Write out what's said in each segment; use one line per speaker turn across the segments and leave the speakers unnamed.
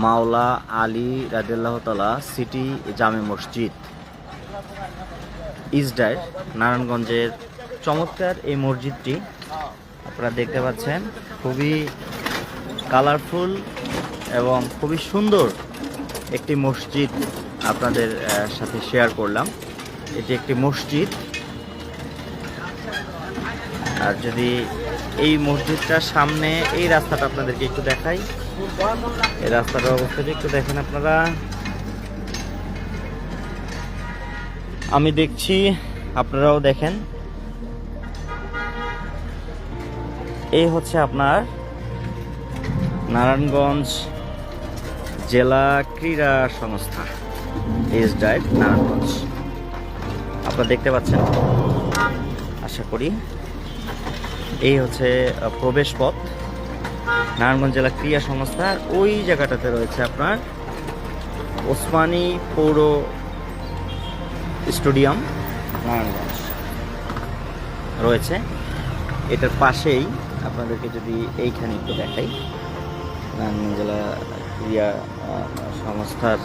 মাওলা আলী রাদিল্লাহ তালা সিটি জামে মসজিদ ইসডায় নারায়ণগঞ্জের চমৎকার এই মসজিদটি আপনারা দেখতে পাচ্ছেন। খুবই কালারফুল এবং খুবই সুন্দর একটি মসজিদ আপনাদের সাথে শেয়ার করলাম। এটি একটি মসজিদ। আর যদি এই মসজিদটার সামনে এই রাস্তাটা আপনাদেরকে একটু দেখাই। এই রাস্তাটার অবস্থাটা একটু দেখেন আপনারা। আমি দেখছি, আপনারাও দেখেন। এই হচ্ছে আপনার নারায়ণগঞ্জ জেলা ক্রীড়া সংস্থা এস ডায়েট নারায়ণগঞ্জ। আপনারা দেখতে পাচ্ছেন? আশা করি এই হচ্ছে প্রবেশ পথ। নারায়ণগঞ্জ জেলা ক্রীড়া সংস্থার ওই জায়গাটাতে রয়েছে আপনার ওসমানী পৌর স্টেডিয়াম নারায়ণগঞ্জ। রয়েছে। এটার পাশেই আপনাদেরকে যদি এইখানে একটু দেখাই নারায়ণগঞ্জ জেলা আহ, সংস্থার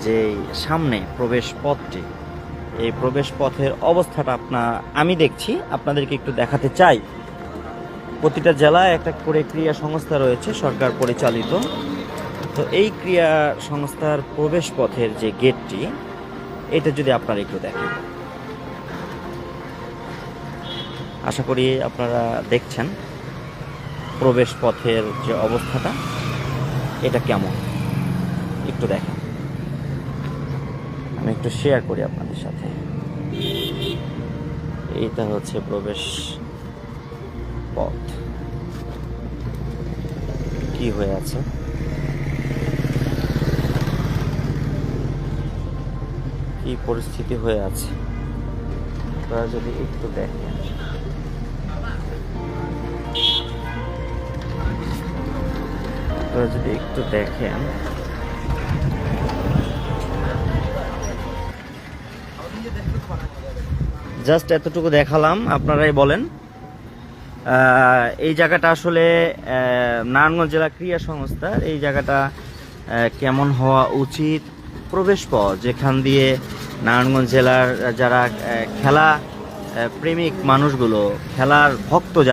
যে সামনে প্রবেশ পথটি এই প্রবেশ পথের অবস্থাটা আপনার আমি দেখছি, আপনাদেরকে একটু দেখাতে চাই। প্রতিটা জেলায় একটা করে ক্রিয়া সংস্থা রয়েছে, সরকার পরিচালিত। তো এই ক্রিয়া সংস্থার প্রবেশ পথের যে গেটটি, এটা যদি আপনারা একটু দেখেন। আশা করি আপনারা দেখছেন প্রবেশ পথের যে অবস্থাটা, এটা কেমন? একটু দেখেন। আমি একটু শেয়ার করি আপনাদের সাথে। এইটা হচ্ছে প্রবেশ পথ। কি হয়ে আছে? কি পরিস্থিতি হয়ে আছে? আপনারা যদি একটু দেখেন। আপনারা যদি একটু দেখেন। জাস্ট এতটুকু দেখালাম, আপনারাই বলেন। এই জায়গাটা আসলে নারায়ণগঞ্জ জেলা ক্রিয়া সংস্থার, এই জায়গাটা কেমন হওয়া উচিত প্রবেশ পথ, যেখান দিয়ে নারায়ণগঞ্জ জেলার যারা খেলা প্রেমিক মানুষগুলো, খেলার ভক্ত